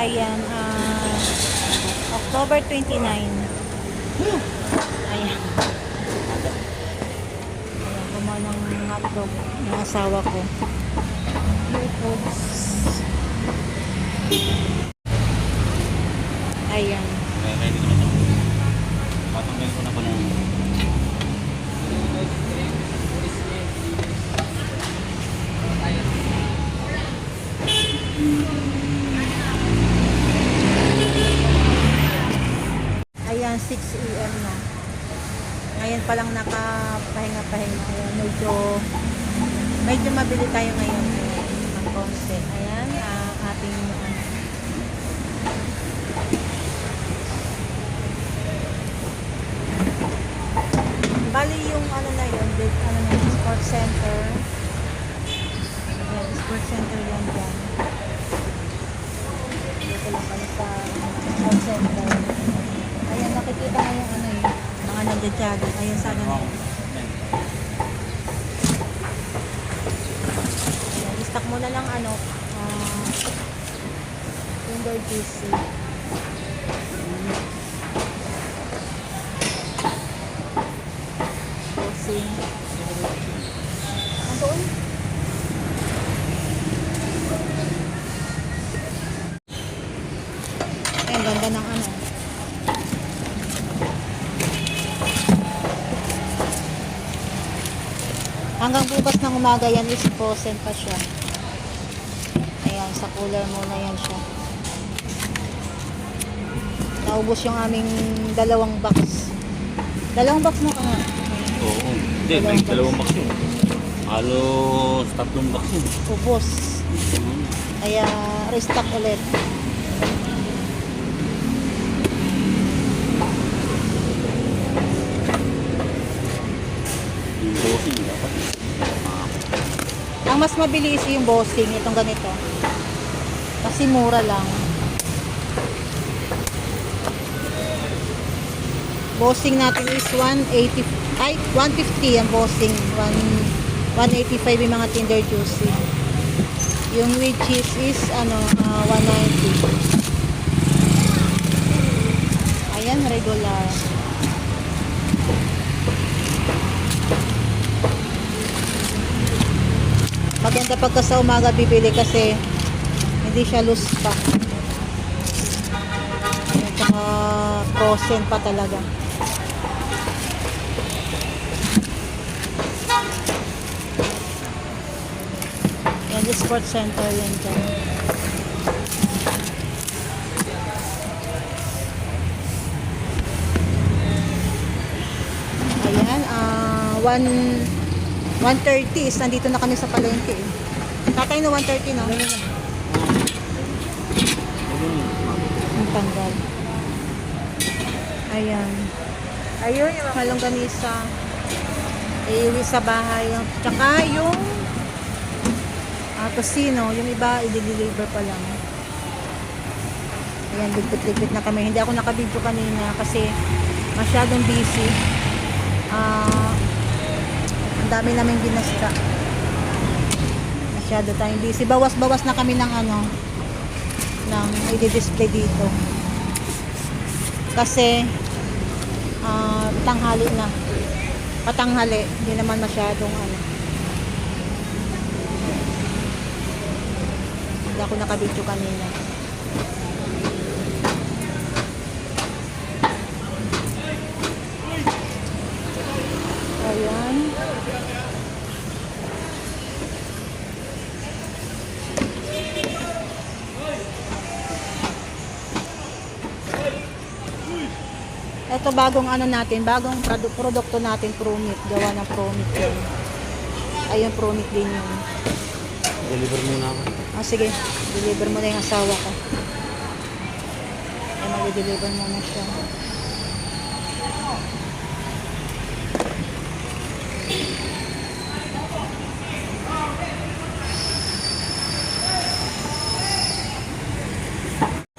Ayan, ah, October 29. Ayan. Ayan, gumawa ng hotdog ng asawa ko. Ayan. Kaya ready ko na ito. Patanggalin ko na po ng... Ayan, 6 a.m. na. Ngayon pa lang nakapahinga-pahinga. Ayan, medyo medyo mabili tayo ngayon. Ayan, ng konti. Ayan, ang ating ano, Bali yung ano na yun, big, ano na yun, sports center. Ayan, sports center yan dyan. Dito lang kami sa sports center. Ayan, nakikita mo yung ano yun, mga nagja-jogging. Ayan, sana na yun. Ayan, istak mo na lang ano, ah, finger juicy. Bossing. Andoon? Ay, ang ganda ng ano. Hanggang bukas ng umaga yan is frozen pa siya. Ayan, sa cooler muna yan siya. Naubos yung aming dalawang box. Dalawang box mo ka nga. Oo. Hindi, may dalawang box yun. Halos tatlong box yun. Ubos. Mhm. Kaya restock ulit. Yung bossing dapat. Ang mas mabilis yung bossing, itong ganito. Kasi mura lang. Bossing natin is 180, ay 150 ang bossing. 1, 185 yung mga Tinder Juicy. Yung with cheese is ano, ah, 190. Ayan, regular. Maganda pagka sa umaga bibili kasi hindi siya loose pa. At saka pa talaga. Yan, yung sports center yan dyan. Ayan, ah, one 1.30 is nandito na kami sa palengke. Tatay no 1.30 no? Ang tanggal. Ayan. Ayun yung mga longganisa. Iiwi sa bahay. Tsaka yung ah, tosino, yung iba i-deliver pa lang. Ayan, ligpit-ligpit na kami. Hindi ako nakabidyo kanina kasi masyadong busy. Ah, ang dami namin ginasta. Masyado tayong busy. Bawas-bawas na kami ng ano, ng i-display dito. Kasi, ah, tanghali na. Patanghali, hindi naman masyadong ano. Hindi ako nakabidyo kanina. Ayan. Ito bagong ano natin, bagong produ- produkto natin, Promit. Gawa ng Promit yun. Ayun, Promit din yun. deliver muna ako. Ah, sige. Deliver mo na yung asawa ko. Ay, mag-deliver mo na siya.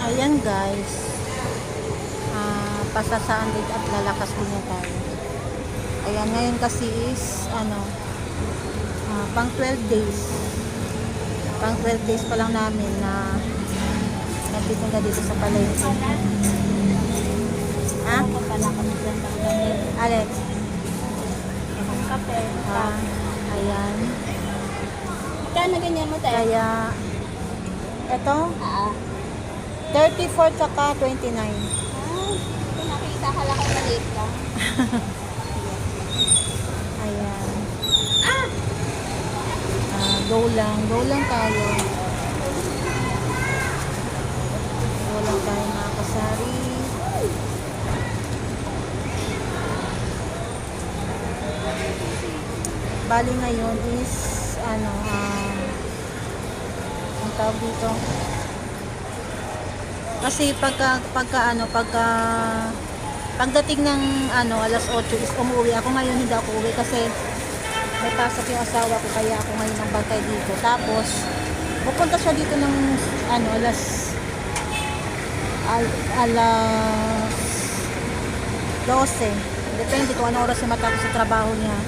Ayan guys. Ah, pasasaan din at lalakas din na tayo. Ayan, ngayon kasi is, ano, ah, pang 12 days pang 12 days pa lang namin na na nagtitinda dito sa palengke. Ha? Alex? Kape. Ah, ayan. Kaya ganyan mo tayo? Kaya, ito, Ah. 34 tsaka 29. Lang kung maliit lang. Ayan. Ah! go lang. Go lang tayo. Go lang tayo mga kasari. Bali ngayon is ano, ah, ang tawag dito. Kasi pagka, pagka ano, pagka pagdating ng ano, alas 8 is umuwi ako ngayon hindi ako uwi kasi may pasok yung asawa ko kaya ako ngayon ang bantay dito. Tapos pupunta siya dito ng ano, alas al, alas 12. Depende kung anong oras siya matapos sa trabaho niya.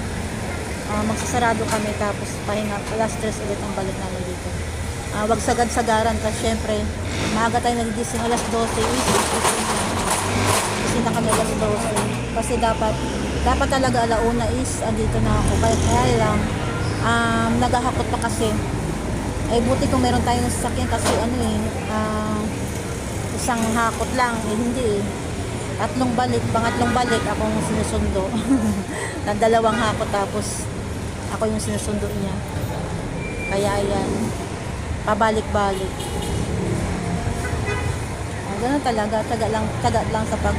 Ah, magsasarado kami tapos pahinga alas 3 ulit ang balik namin dito. Ah, wag sagad-sagaran kasi syempre maaga tayo nagigising alas 12 is kasi na kami alas 12 kasi dapat dapat talaga alauna is andito na ako. Kaya, kaya lang um, naghahakot pa kasi. Ay buti kung meron tayong sasakyan kasi ano eh ah, isang hakot lang. Eh hindi eh. Tatlong balik pangatlong balik akong sinusundo. Ng dalawang hakot tapos ako yung sinusundo niya. Kaya ayan pabalik-balik ganun talaga, taga lang, taga lang sa pag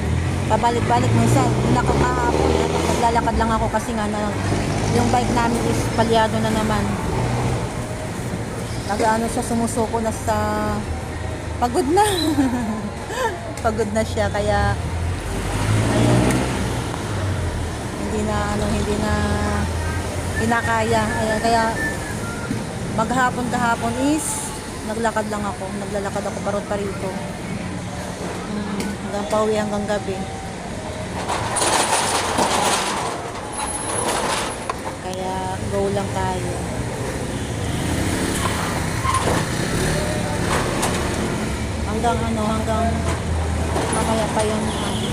pabalik-balik minsan. Yung nakakahapon, naglalakad lang ako kasi nga na, yung bike namin is palyado na naman. Nagaano siya, sumusuko na sa pagod na. pagod na siya, kaya ayun, hindi na, ano, hindi na kinakaya. Ayan, kaya maghapon kahapon is naglakad lang ako. Naglalakad ako parot pa rito. Hanggang pauwi hanggang gabi. Kaya go lang tayo. Hanggang ano, hanggang mamaya pa yung ano,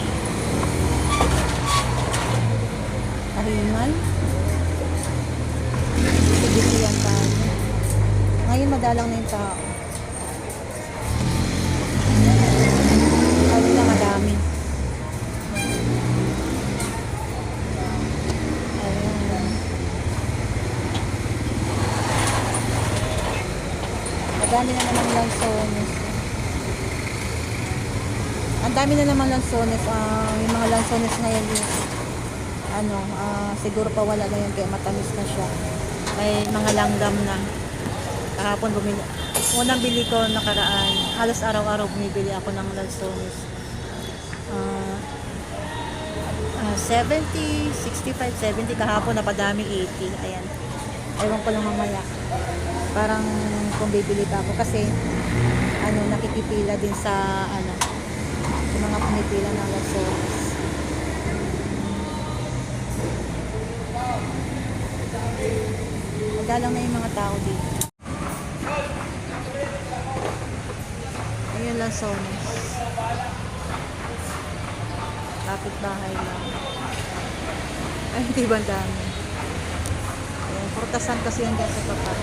kahingan. Sige yan tayo. Ngayon madalang na yung tao. Ang dami na naman lansones. Ah, yung mga lansones ngayon is ano, ah, siguro pa wala na yun kaya matamis na siya. May mga langgam na. Kahapon bumili. Unang bili ko nakaraan. Halos araw-araw bumibili ako ng lansones. Ah, ah, 70, 65, 70. Kahapon napadami 80. Ayan. Ewan ko lang mamaya. Parang kung bibili pa ako kasi ano nakikipila din sa ano sa mga pumipila ng lansones. Madalang na yung mga tao dito. Ayun lang sones. Kapit bahay lang. Ay, hindi ba dami? Ayan, purtasan kasi yan dyan sa papa.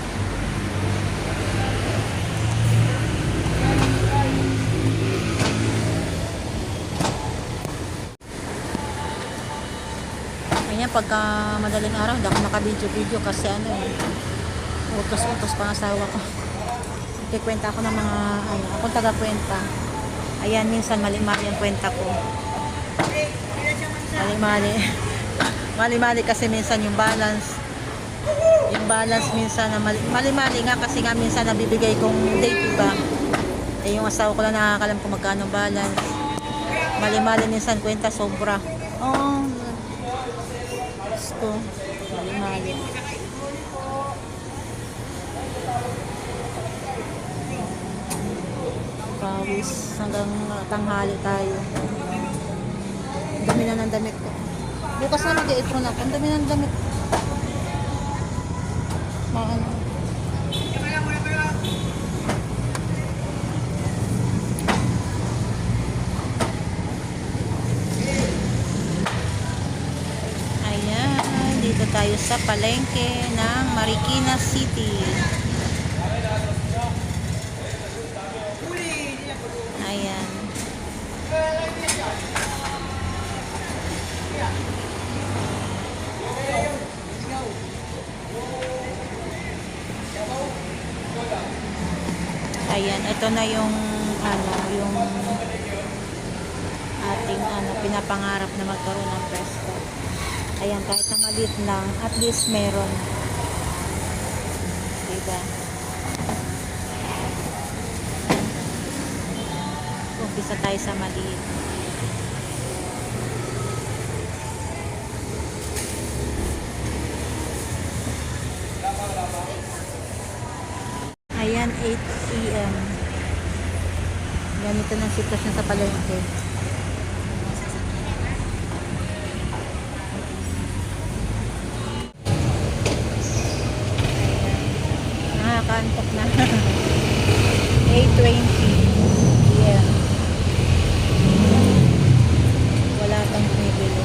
Ayan, pagka madaling araw, hindi ako naka-video-video kasi ano eh, utos-utos pa ang asawa ko. Kikwenta ako ng mga, ano, akong taga-kwenta. Ayan, minsan mali-mali ang kwenta ko. Mali-mali. Mali-mali kasi minsan yung balance. Yung balance minsan na mali- mali-mali nga kasi nga minsan nabibigay kong date, diba? Eh, yung asawa ko lang nakakalam kung magkano balance. Mali-mali minsan kwenta sobra. Oo, gusto. Mali-mali. Pawis hanggang tanghali tayo. Dami na ng damit ko. Bukas na mag-i-apron ako. Ang dami na ng damit. Maano. Sa palengke ng Marikina City. Ayan. Ayan, ito na yung ano, yung ating ano, pinapangarap na magkaroon ng pwesto. Ayan, kahit na maliit lang, at least meron. Diba? Umpisa tayo sa maliit. Ayan, 8 p.m. Ganito na sitwasyon sa palengke. Nakakantok na. 8.20 p.m. Wala pang bumibili.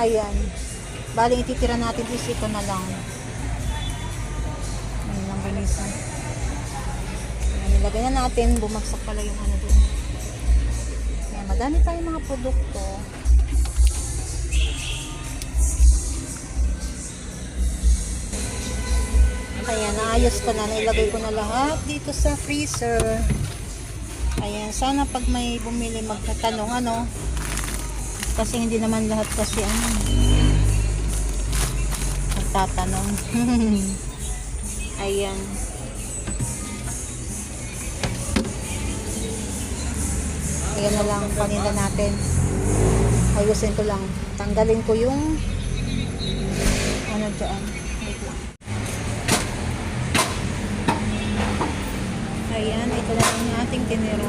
Ayan. Bali, ititira natin is ito na lang. Ayan lang ganisa. Nilagay na natin. Bumagsak pala yung ano dun. Ayan, madami tayong mga produkto. Ayan, naayos ko na. Nailagay ko na lahat dito sa freezer. Ayan, sana pag may bumili magtatanong ano, kasi hindi naman lahat kasi ano magtatanong ayan ayan na lang panila natin. Ayusin ko lang. Tanggalin ko yung ano dyan? Ayan ito na ang ating tinira